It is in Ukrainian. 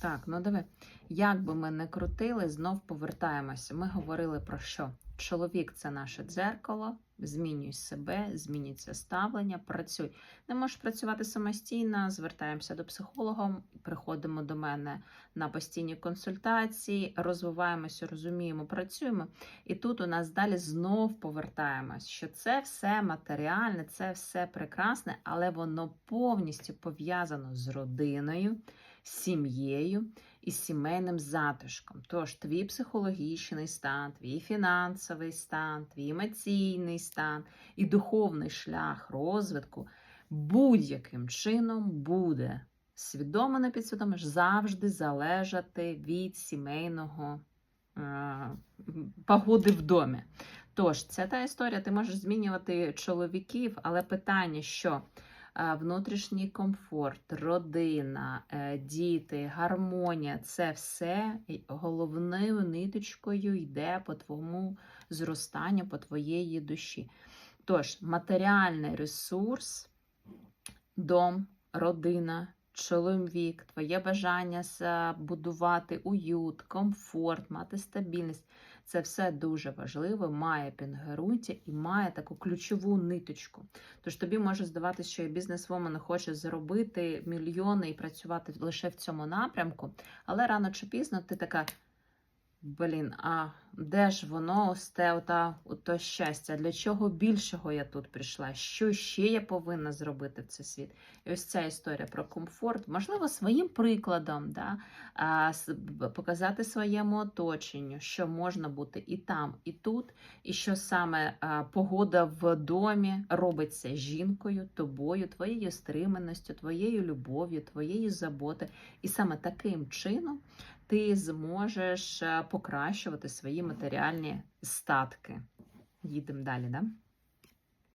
Так, ну диви, як би ми не крутили, знов повертаємося. Ми говорили про що? Чоловік це наше дзеркало, змінюй себе, змінюється ставлення, працюй. Не можеш працювати самостійно, звертаємося до психолога, приходимо до мене на постійні консультації, розвиваємося, розуміємо, працюємо. І тут у нас далі знов повертаємось, що це все матеріальне, це все прекрасне, але воно повністю пов'язано з родиною, з сім'єю і з сімейним затишком. Тож твій психологічний стан, твій фінансовий стан, твій емоційний стан і духовний шлях розвитку будь-яким чином буде свідомо не підсвідомо завжди залежати від сімейного е, погоди в домі. Тож, це та історія, ти можеш змінювати чоловіків, але питання, що внутрішній комфорт, родина, е, діти, гармонія це все головною ниточкою йде по твоєму зростанню, по твоєї душі. Тож, матеріальний ресурс, дом, родина, чоловік, твоє бажання будувати уют, комфорт, мати стабільність. Це все дуже важливо, має пінгеруття і має таку ключову ниточку. Тож тобі може здаватися, що бізнес-вумен хоче заробити мільйони і працювати лише в цьому напрямку, але рано чи пізно ти така. Блін, а де ж воно ось те ота, ото щастя? Для чого більшого я тут прийшла? Що ще я повинна зробити в цей світ? І ось ця історія про комфорт, можливо, своїм прикладом, да? а, показати своєму оточенню, що можна бути і там, і тут, і що саме а, погода в домі робиться жінкою, тобою, твоєю стриманістю, твоєю любов'ю, твоєю заботи. І саме таким чином ти зможеш е, покращувати свої матеріальні статки. Їдемо далі, да?